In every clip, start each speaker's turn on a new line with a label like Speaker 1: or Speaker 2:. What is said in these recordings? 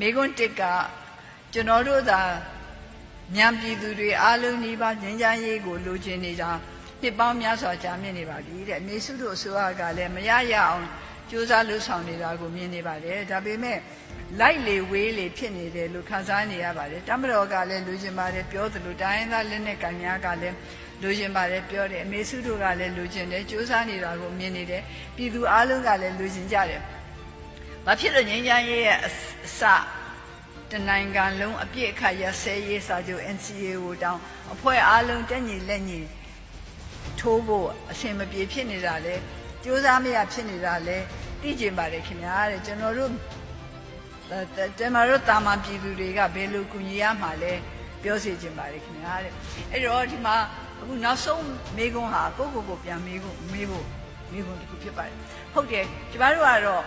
Speaker 1: မိကွန်းတစ်ကကျွန်တော်တို့သာမြန်ပြည်သူတွေအားလုံးဒီပါငြိမ်းချမ်းရေးကိုလိုချင်နေကြနှစ်ပေါင်းများစွာကြာမြင့်နေပါပြီတဲ့အမေစုတို့အစိုးရကလည်းမရရအောင်ကြိုးစားလှုပ်ဆောင်နေတာကိုမြင်နေပါတယ်ဒါပေမဲ့လိုက်လေဝေးလေဖြစ်နေတယ်လို့ခန်းစားနေရပါတယ်တမတော်ကလည်းလူချင်ပါတယ်ပြောသလိုတိုင်းရင်းသားလက်နက်ကန်များကလည်းလူချင်ပါတယ်ပြောတယ်အမေစုတို့ကလည်းလူချင်တယ်ကြိုးစားနေတာကိုမြင်နေတယ်ပြည်သူအားလုံးကလည်းလူချင်ကြတယ်။ ဘာဖြစ်လို့ငြိမ်းချမ်းရေးရဲ့အစတနိုင်ငံလုံးအပြည့်အခါရဆဲရေးစာချုပ် NCA ကိုတောင်းအဖွဲ့အားလုံးတက်ညီလက်ညီထိုးဖို့အဆင်မပြေဖြစ်နေတာလဲကြိုးစားမရဖြစ်နေတာလဲသိကျင်ပါတယ်ခင်ဗျာတဲ့ကျွန်တော်တို့ကျွန်တော်တို့တာမန်ပြည်သူတွေကဘယ်လိုကူညီရမှာလဲပြောစီကျင်ပါတယ်ခင်ဗျာတဲ့အဲ့တော့ဒီမှာအခုနောက်ဆုံးမေကွန်းဟာကိုယ့်ကိုယ်ကိုပြန်မေးဖို့မေးဖို့မေးဖို့တစ်ခုဖြစ်ပါတယ်ဟုတ်တယ်ကျမတို့ကတော့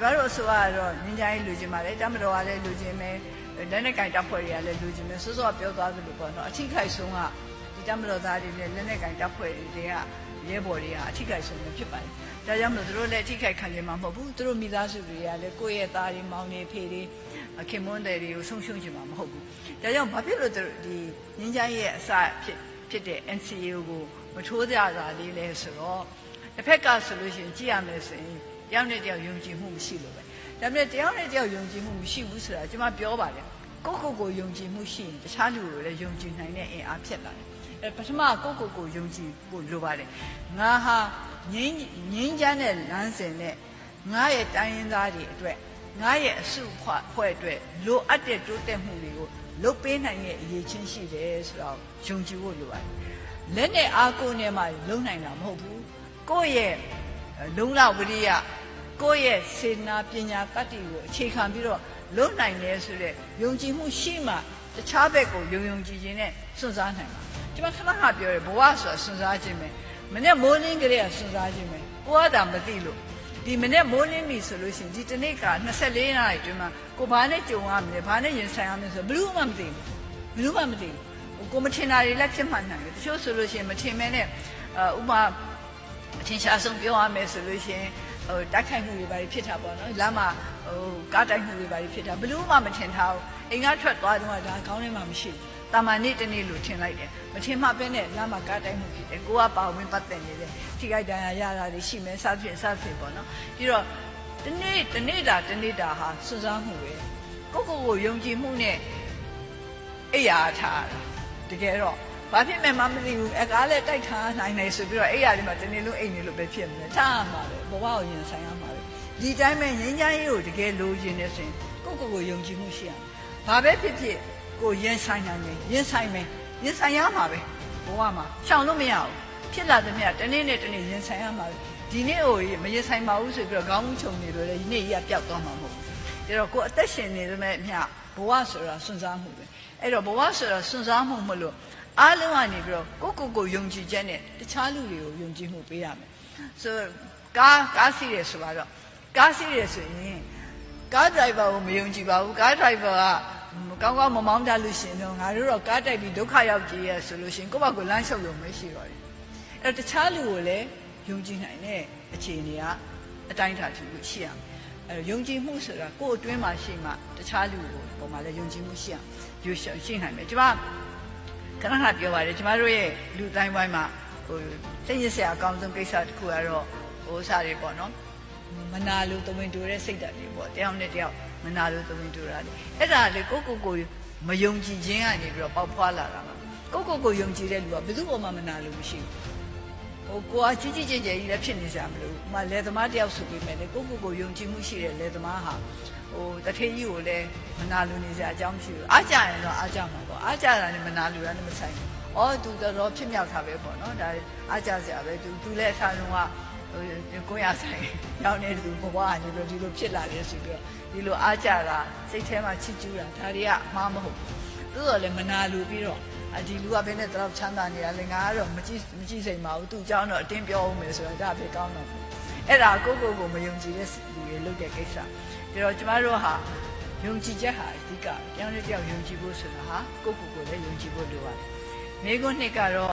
Speaker 1: ကျမတို့အစိုးရကတော့ငင်းကြိုင်းလူချင်းပါလေတမတော်ကလည်းလူချင်းပဲလက်နဲ့ကင်တပ်ဖွဲ့တွေကလည်းလူချင်းပဲစောစောပြောသွားသလိုပေါ့နော်အထိခိုက်ဆုံးကဒီတမတော်သားတွေနဲ့လက်နဲ့ကင်တပ်ဖွဲ့တွေကရဲဘော်တွေကအထိခိုက်ဆုံးပဲဖြစ်ပါတယ်ဒါကြောင့်မလို့သူတို့လည်းအထိခိုက်ခံကြမှာမဟုတ်ဘူးသူတို့မိသားစုတွေကလည်းကိုယ့်ရဲ့သားတွေမောင်တွေဖေတွေခင်မွန်းတွေတွေကိုဆုံးရှုံးချင်မှာမဟုတ်ဘူးဒါကြောင့်ဘာဖြစ်လို့သူတို့ဒီငင်းကြိုင်းရဲ့အစဖြစ်ဖြစ်တဲ့ NCA ကိုမထိုးကြတာလေးလဲဆိုတော့တစ်ဖက်ကဆိုလို့ရှိရင်ကြည့်ရမယ်ဆိုရင် တယောက်နဲ့တယောက်ယုံကြည်မှုမရှိလို့ပဲဒါပေမဲ့တယောက်နဲ့တယောက်ယုံကြည်မှုမရှိဘူးဆိုတာကျွန်မပြောပါတယ်ကိုယ့်ကိုယ်ကိုယုံကြည်မှုရှိရင်တခြားလူကိုလည်းယုံကြည်နိုင်တဲ့အင်အားဖြစ်လာတယ်အဲပထမကိုယ့်ကိုယ်ကိုယုံကြည်ဖို့လိုပါတယ်ငါဟာငင်းငင်းချမ်းတဲ့လမ်းစဉ်နဲ့ငါရဲ့တိုင်းရင်းသားတွေအတွက်ငါရဲ့အစုဖွဲ့ဖွဲ့အတွက်လိုအပ်တဲ့တိုးတက်မှုတွေကိုလုပ်ပေးနိုင်တဲ့အရေးချင်းရှိတယ်ဆိုတော့ယုံကြည်ဖို့လိုပါတယ်လက်နဲ့အားကိုးနဲ့မှလုံနိုင်တာမဟုတ်ဘူးကိုယ့်ရဲ့လုံလဝရိယ ကိုယ့်ရဲ့စေနာပညာတတ္တိကိုအခြေခံပြီးတော့လုံနိုင်တယ်ဆိုတဲ့ယုံကြည်မှုရှိမှတခြားဘက်ကိုယုံယုံကြည်ကြည်နဲ့စွန့်စားနိုင်မှာကျွန်မခဏခဏပြောတယ်ဘဝဆိုတာစွန့်စားခြင်းပဲမနေ့မိုးလင်းကလေးကစွန့်စားခြင်းပဲကိုကတာမသိလို့ဒီမနေ့မိုးလင်းပြီဆိုလို့ရှိရင်ဒီတနေ့က24နာရီအတွင်းမှာကိုဘာနဲ့ကြုံရမလဲဘာနဲ့ရင်ဆိုင်ရမလဲဆိုဘယ်လို့မှမသိဘူးဘယ်လို့မှမသိဘူးကိုမထင်တာတွေလည်းဖြစ်မှန်နိုင်တယ်တချို့ဆိုလို့ရှိရင်မထင်မဲနဲ့ဥမာအထင်ရှားဆုံးပြောရမယ်ဆိုလို့ရှိရင် ဟိုတိုက်ခိုက်မှုတွေဘာတွေဖြစ်တာပေါ့နော်လမ်းမှာဟိုကားတိုက်မှုတွေဘာတွေဖြစ်တာဘယ်လို့မှမထင်ထားဘူးအိမ်ကထွက်သွားတော့ဒါကောင်းနေမှမရှိဘူးတာမန်နေ့တစ်နေ့လို့ထင်လိုက်တယ်မထင်မှပဲနဲ့လမ်းမှာကားတိုက်မှုဖြစ်တယ်ကိုကပါဝင်ပတ်သက်နေတယ်ထိခိုက်ဒဏ်ရာရတာတွေရှိမယ်စသဖြင့်စသဖြင့်ပေါ့နော်ပြီးတော့ဒီနေ့ဒီနေ့တာဒီနေ့တာဟာစွစားမှုပဲကိုကိုကိုယုံကြည်မှုနဲ့အိယာထားတာတကယ်တော့ ဘာဖြစ်မှမမသိဘူးအကားလည်းတိုက်ထားနိုင်တယ်ဆိုပြီးတော့အဲ့ရဒီမှာတနေ့လုံးအိမ်နေလို့ပဲဖြစ်နေတယ်ထားရမှာပဲဘဝကိုရင်ဆိုင်ရမှာပဲဒီတိုင်းပဲငင်းချမ်းရေးကိုတကယ်လိုချင်နေဆိုရင်ကိုကိုကိုယုံကြည်မှုရှိရမယ်ဘာပဲဖြစ်ဖြစ်ကိုရင်ဆိုင်နိုင်တယ်ရင်ဆိုင်မယ်ရင်ဆိုင်ရမှာပဲဘဝမှာရှောင်လို့မရဘူးဖြစ်လာတဲ့မြတ်တနေ့နဲ့တနေ့ရင်ဆိုင်ရမှာပဲဒီနေ့ဟိုမရင်ဆိုင်ပါဘူးဆိုပြီးတော့ခေါင်းမှုချုံနေလို့လေဒီနေ့ကြီးကပျောက်သွားမှာမဟုတ်ဘူးဒါတော့ကိုအသက်ရှင်နေတဲ့မြတ်ဘဝဆိုတာစွန့်စားမှုပဲအဲ့တော့ဘဝဆိုတာစွန့်စားမှုမလို့ အားလုံးကနေပြီးတော့ကိုကိုကိုယုံကြည်ချက်နဲ့တခြားလူတွေကိုယုံကြည်မှုပေးရမယ်ဆိုကားကားစီးတယ်ဆိုတော့ကားစီးတယ်ဆိုရင်ကားဒရိုက်ဘာကိုမယုံကြည်ပါဘူးကားဒရိုက်ဘာကကောင်းကောင်းမမောင်းတတ်လို့ရှိရင်တော့ငါတို့တော့ကားတိုက်ပြီးဒုက္ခရောက်ကြရဆိုလို့ရှိရင်ကိုယ့်ဘာကိုလမ်းလျှောက်ရုံပဲရှိတော့တယ်အဲ့တော့တခြားလူကိုလည်းယုံကြည်နိုင်တဲ့အခြေအနေကအတိုင်းအတာတူလို့ရှိရမယ်အဲယုံကြည်မှုဆိုတာကိုယ့်အတွင်းမှာရှိမှတခြားလူကိုပုံမှာလည်းယုံကြည်မှုရှိအောင်ယူရှိနိုင်မယ်ကျွန်မ ခဏခဏပြောပါတယ်ကျမတို့ရဲ့လူတိုင်းပိုင်းမှာဟိုသိရစရာအကောင်းဆုံးကိစ္စတစ်ခုကတော့ဟိုစားတွေပေါ့နော်မနာလို့တဝင်းတူတဲ့စိတ်ဓာတ်တွေပေါ့တယောက်နဲ့တယောက်မနာလို့တဝင်းတူတာလေအဲ့ဒါလေကိုကိုကိုမယုံကြည်ခြင်းကနေပြီးတော့ပေါက်ဖွာလာတာပါကိုကိုကိုယုံကြည်တဲ့လူကဘယ်သူ့ပေါ်မှာမနာလို့မရှိဘူး ဟိုကိုကကြီးကြီးကျယ်ကျယ်ကြီးလည်းဖြစ်နေကြမလို့ဥမာလယ်သမားတယောက်ဆိုပြီးမယ်လေကိုကိုကိုယုံကြည်မှုရှိတဲ့လယ်သမားဟာဟိုတထေးကြီးကိုလည်းမနာလိုနေစရာအကြောင်းမရှိဘူးအားကြရင်တော့အားကြမှာပေါ့အားကြတာနဲ့မနာလိုတာနဲ့မဆိုင်ဘူး။အော်သူတော်ဖြစ်မြောက်တာပဲပေါ့နော်ဒါအားကြစရာပဲသူသူလည်းအစားလုံးကဟိုကိုရဆိုင်ရောက်နေသူဘဝကနေပြီးဒီလိုဖြစ်လာတယ်ဆိုပြီးတော့ဒီလိုအားကြတာစိတ်ထဲမှာချစ်ကျူးတာဒါတွေကအမှားမဟုတ်ဘူး။ သို့တော်လည်းမနာလိုပြီးတော့အဒီလူကဘယ်နဲ့တော့ချမ်းသာနေတာလဲငါကတော့မကြည့်မကြည့်စိမ်ပါဘူးသူ့အကြောင်းတော့အတင်းပြောအောင်မယ်ဆိုတော့ဒါပဲကောင်းတော့အဲ့ဒါကိုကိုကိုမယုံကြည်တဲ့လူတွေလုပ်တဲ့ကိစ္စဒါတော့ကျမတို့ဟာယုံကြည်ချက်ဟာအဓိကတယောက်နဲ့တယောက်ယုံကြည်ဖို့ဆိုတာဟာကိုကိုကိုလည်းယုံကြည်ဖို့လိုပါတယ်မိကုန်းနှစ်ကတော့